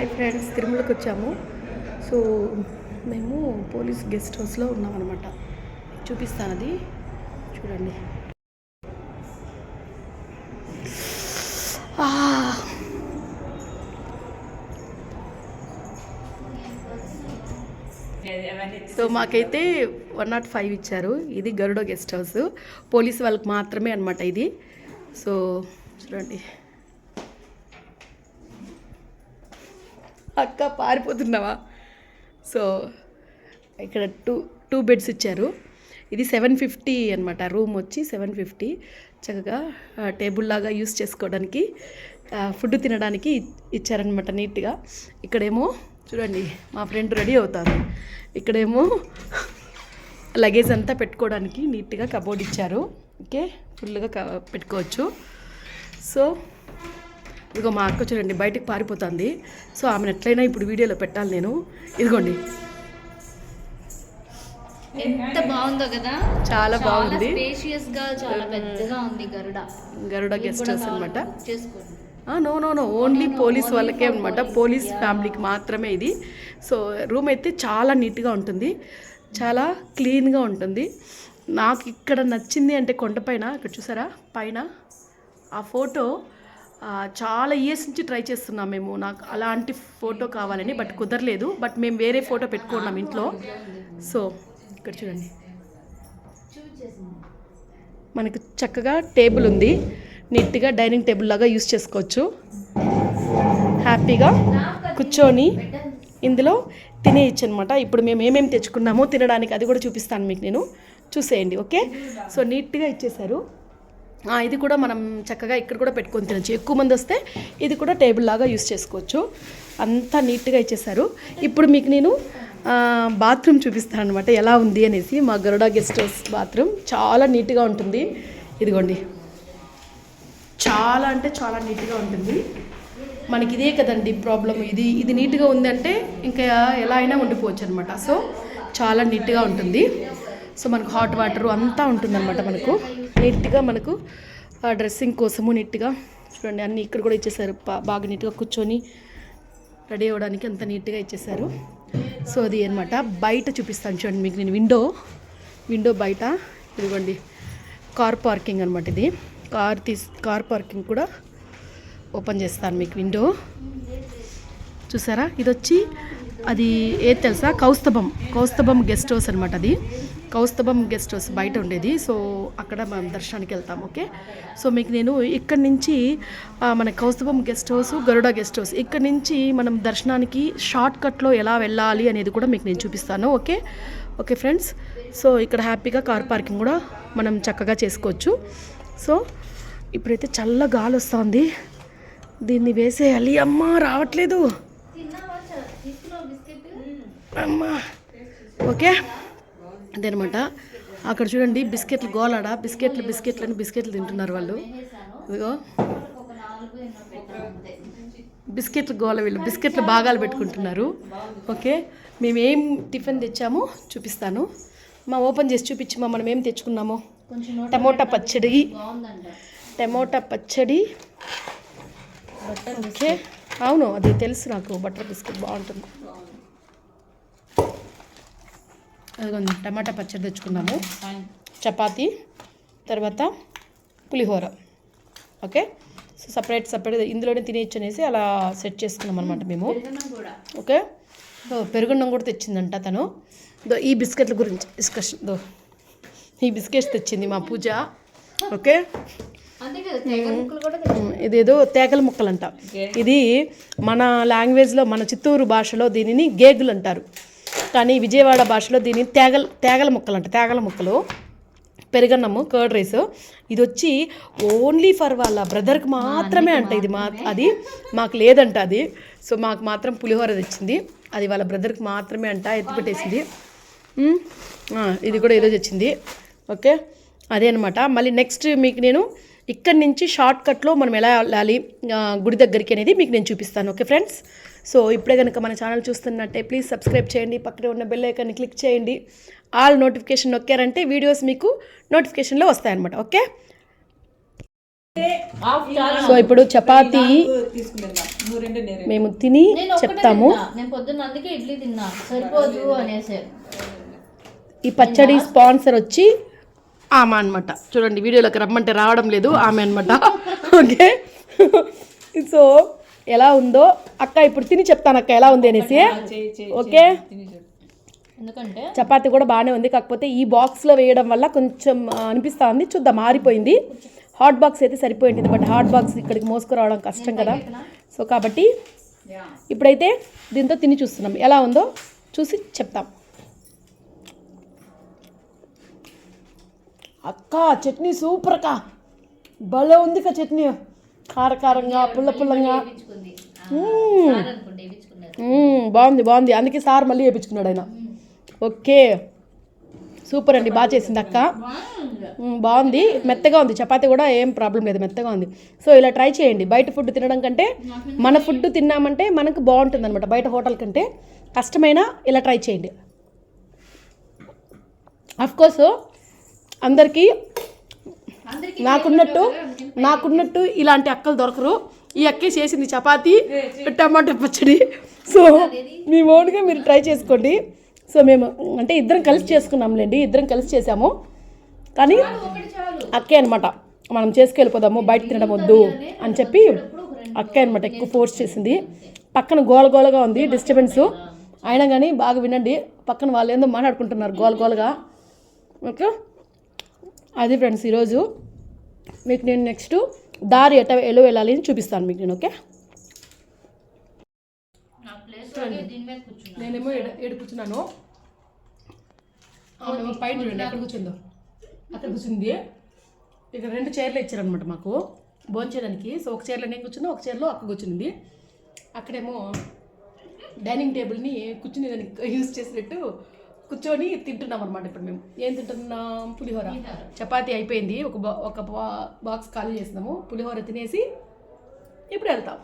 Hi friends తిరుమలకి వచ్చాము. So మేము పోలీస్ గెస్ట్ హౌస్లో ఉన్నామన్నమాట. చూపిస్తాను అది చూడండి. సో మాకైతే వన్ నాట్ ఫైవ్ ఇచ్చారు. ఇది గరుడ గెస్ట్ హౌస్. పోలీస్ వాళ్ళకి మాత్రమే అనమాట ఇది. సో చూడండి. అక్క పారిపోతున్నావా? సో ఇక్కడ టూ టూ బెడ్స్ ఇచ్చారు. ఇది సెవెన్ ఫిఫ్టీ అనమాట రూమ్ వచ్చి సెవెన్ ఫిఫ్టీ. చక్కగా టేబుల్ లాగా యూస్ చేసుకోవడానికి ఫుడ్ తినడానికి ఇచ్చారనమాట నీట్గా. ఇక్కడేమో చూడండి మా ఫ్రెండ్ రెడీ అవుతారు. ఇక్కడేమో లగేజ్ అంతా పెట్టుకోవడానికి నీట్గా కబోర్డ్ ఇచ్చారు. ఓకే ఫుల్గా పెట్టుకోవచ్చు. సో ఇదిగో మా అక్క చూడండి బయటికి పారిపోతుంది. సో ఆమెను ఎట్లయినా ఇప్పుడు వీడియోలో పెట్టాలి నేను. ఇదిగోండి. ఎంత బాగుందో కదా? చాలా బాగుంది. స్పేషియస్గా చాలా పెద్దగా ఉంది గరుడ. గరుడ గెస్ట్ హౌస్ అనమాట no no no only police వాళ్ళకే అనమాట పోలీస్ ఫ్యామిలీకి మాత్రమే ఇది. సో రూమ్ అయితే చాలా నీట్గా ఉంటుంది. చాలా క్లీన్గా ఉంటుంది. నాకు ఇక్కడ నచ్చింది అంటే కొండపైన. ఇక్కడ చూసారా? పైన. ఆ ఫోటో చాలా ఇయర్స్ నుంచి ట్రై చేస్తున్నాం మేము. నాకు అలాంటి ఫోటో కావాలని బట్ కుదరలేదు. బట్ మేము వేరే ఫోటో పెట్టుకున్నాం ఇంట్లో. సో ఇక్కడ చూడండి. మనకు చక్కగా టేబుల్ ఉంది. నీట్గా డైనింగ్ టేబుల్ లాగా యూస్ చేసుకోవచ్చు. హ్యాపీగా కూర్చొని ఇందులో తినేయచ్చు అనమాట ఇప్పుడు మేము ఏమేమి తెచ్చుకున్నామో తినడానికి అది కూడా చూపిస్తాను మీకు నేను. చూసేయండి ఓకే? సో నీట్గా ఇచ్చేశారు. ఇది కూడా మనం చక్కగా ఇక్కడ కూడా పెట్టుకొని తినచ్చు. ఎక్కువ మంది వస్తే ఇది కూడా టేబుల్ లాగా యూస్ చేసుకోవచ్చు. అంతా నీట్గా ఇచ్చేసారు ఇప్పుడు మీకు నేను బాత్రూమ్ చూపిస్తాను అనమాట ఎలా ఉంది అనేసి. మా గరుడా గెస్ట్ హౌస్ బాత్రూమ్ చాలా నీట్గా ఉంటుంది. ఇదిగోండి. చాలా అంటే చాలా నీట్గా ఉంటుంది. మనకి ఇదే కదండి ప్రాబ్లం. ఇది ఇది నీట్గా ఉందంటే ఇంకా ఎలా అయినా ఉండిపోవచ్చు అనమాట సో చాలా నీట్గా ఉంటుంది. సో మనకు హాట్ వాటర్ అంతా ఉంటుందన్నమాట మనకు. నీట్గా మనకు డ్రెస్సింగ్ కోసము నీట్గా. చూడండి అన్నీ ఇక్కడ కూడా ఇచ్చేసారు. బాగా నీట్గా కూర్చొని రెడీ అవ్వడానికి అంత నీట్గా ఇచ్చేసారు. సో అది అనమాట బయట చూపిస్తాను చూడండి మీకు నేను. విండో విండో బయట. ఇదిగోండి కార్ పార్కింగ్ అనమాట ఇది. కార్ తీస్ కార్ పార్కింగ్ కూడా ఓపెన్ చేస్తాను మీకు విండో. చూసారా? ఇది వచ్చి అది ఏది తెలుసా? కౌస్తభం. కౌస్తభం గెస్ట్ హౌస్ అనమాట అది. కౌస్తభం గెస్ట్ హౌస్ బయట ఉండేది. సో అక్కడ మనం దర్శనానికి వెళ్తాం. ఓకే? సో మీకు నేను ఇక్కడి నుంచి మన Kaustubham guest house Garuda guest house ఇక్కడి నుంచి మనం దర్శనానికి షార్ట్ కట్లో ఎలా వెళ్ళాలి అనేది కూడా మీకు నేను చూపిస్తాను. ఓకే? Okay friends? సో ఇక్కడ హ్యాపీగా కార్ పార్కింగ్ కూడా మనం చక్కగా చేసుకోవచ్చు. సో ఇప్పుడైతే చల్ల గాలి వస్తుంది. దీన్ని వేసేయాలి. అమ్మ రావట్లేదు. అమ్మా. ఓకే? అదనమాట. అక్కడ చూడండి బిస్కెట్లు గోలాడ బిస్కెట్లు బిస్కెట్లు అని బిస్కెట్లు తింటున్నారు వాళ్ళు. ఇదిగో. బిస్కెట్లు గోల వీళ్ళు బిస్కెట్లు భాగాలు పెట్టుకుంటున్నారు. ఓకే మేము ఏం టిఫిన్ తెచ్చామో చూపిస్తాను. మా ఓపెన్ చేసి చూపించమా మనం ఏం తెచ్చుకున్నామో. టమోటా పచ్చడి. టమోటా పచ్చడి. ఓకే. అవును అది తెలుసు నాకు. బటర్ బిస్కెట్ బాగుంటుంది. టమాటా పచ్చడి తెచ్చుకున్నాము చపాతి తర్వాత pulihora. Okay? So separate separate ఇందులోనే తినేయచ్చు అనేసి అలా సెట్ చేసుకున్నాం అనమాట మేము కూడా. ఓకే? సో పెరుగున్నం కూడా తెచ్చిందంట తను. దో ఈ బిస్కెట్ల గురించి డిస్కషన్ దో ఈ బిస్కెట్స్ తెచ్చింది మా పూజ. ఓకే? ముక్కలు తెచ్చు. ఉమ్, ఇదేదో తేగల ముక్కలంట. ఇది మన లాంగ్వేజ్లో మన చిత్తూరు భాషలో దీనిని గేగులు అంటారు. కానీ విజయవాడ భాషలో దీనిని తేగల తేగల ముక్కలు అంట తేగల ముక్కలు. పెరుగన్నము కర్డ్ రైస్. ఇది వచ్చి ఓన్లీ ఫర్ వాళ్ళ బ్రదర్కి మాత్రమే అంట ఇది మా అది మాకు లేదంట అది. సో మాకు మాత్రం పులిహోర తెచ్చింది. అది వాళ్ళ బ్రదర్కి మాత్రమే అంట ఎత్తిపెట్టేసింది ఇది కూడా ఏదో తెచ్చింది ఓకే? అదే అనమాట మళ్ళీ నెక్స్ట్ మీకు నేను ఇక్కడి నుంచి షార్ట్ కట్లో మనం ఎలా వెళ్ళాలి గుడి దగ్గరికి అనేది మీకు నేను చూపిస్తాను. Okay friends? సో ఇప్పుడే కనుక మన ఛానల్ చూస్తున్నట్టే ప్లీజ్ సబ్స్క్రైబ్ చేయండి. పక్కనే ఉన్న బెల్ ఐకాన్ని క్లిక్ చేయండి. ఆల్ నోటిఫికేషన్ నొక్కారంటే వీడియోస్ మీకు నోటిఫికేషన్లో వస్తాయన్నమాట. ఓకే? సో ఇప్పుడు చపాతీ మేము తిని చెప్తాము. ఈ పచ్చడి స్పాన్సర్ వచ్చి ఆమె అనమాట చూడండి వీడియోలోకి రమ్మంటే రావడం లేదు ఆమె అనమాట ఓకే? సో ఎలా ఉందో అక్క ఇప్పుడు తిని చెప్తాను అక్క ఎలా ఉంది అనేసి. ఓకే? ఎందుకంటే చపాతీ కూడా బాగానే ఉంది కాకపోతే ఈ బాక్స్లో వేయడం వల్ల కొంచెం అనిపిస్తా ఉంది. చూద్దాం మారిపోయింది. హాట్ బాక్స్ అయితే సరిపోయింది బట్ హాట్ బాక్స్ ఇక్కడికి మోసుకురావడం కష్టం కదా. సో కాబట్టి ఇప్పుడైతే దీంతో తిని చూస్తున్నాం. ఎలా ఉందో చూసి చెప్తాం. అక్క చట్నీ సూపర్ అక్క. భలే ఉంది అక్క చట్నీ. కారకారంగా పుల్ల పుల్లంగా. బాగుంది బాగుంది. అందుకే సార్ మళ్ళీ వేయించుకున్నాడు ఆయన. ఓకే. సూపర్ అండి బాగా చేసింది అక్క. బాగుంది. మెత్తగా ఉంది. చపాతీ కూడా ఏం ప్రాబ్లం లేదు. మెత్తగా ఉంది. సో ఇలా ట్రై చేయండి. బయట ఫుడ్ తినడం కంటే మన ఫుడ్ తిన్నామంటే మనకు బాగుంటుంది అనమాట బయట హోటల్ కంటే కష్టమైనా ఇలా ట్రై చేయండి. కోర్స్ అందరికీ నాకున్నట్టు నాకున్నట్టు ఇలాంటి అక్కలు దొరకరు. ఈ అక్కే చేసింది చపాతీ టమాటా పచ్చడి. సో మీ ఓన్గా మీరు ట్రై చేసుకోండి. సో మేము అంటే ఇద్దరం కలిసి చేసుకున్నాంలేండి ఇద్దరం కలిసి చేసాము కానీ అక్కే అనమాట మనం చేసుకెళ్ళిపోదాము బయట తినడం వద్దు అని చెప్పి అక్కే అనమాట ఎక్కువ ఫోర్స్ చేసింది. పక్కన గోల గోలగా ఉంది డిస్టర్బెన్స్ అయినా కానీ బాగా వినండి పక్కన వాళ్ళు ఏందో మాట్లాడుకుంటున్నారు గోల గోలగా. ఓకే? అది ఫ్రెండ్స్ ఈరోజు మీకు నేను నెక్స్ట్ దారి ఎట ఎలా వెళ్ళాలి అని చూపిస్తాను మీకు నేను ఓకే? నేనేమో ఏడు కూర్చున్నాను? పైన చూడండి ఎక్కడ కూర్చుందో. అక్కడ కూర్చుంది. ఇక రెండు చైర్లు ఇచ్చారనమాట మాకు. భోంచేయడానికి. సో ఒక చైర్లో నేను కూర్చున్నా ఒక చైర్లో అక్క కూర్చుంది అక్కడేమో డైనింగ్ టేబుల్ని కూర్చుని దానికి యూజ్ చేసినట్టు కూర్చొని తింటున్నాం అనమాట ఇప్పుడు మేము. ఏం తింటున్నాం? పులిహోర. చపాతీ అయిపోయింది. ఒక బా ఒక బా- బాక్స్ ఖాళీ చేసినాము. పులిహోర తినేసి ఇప్పుడు వెళ్తాం.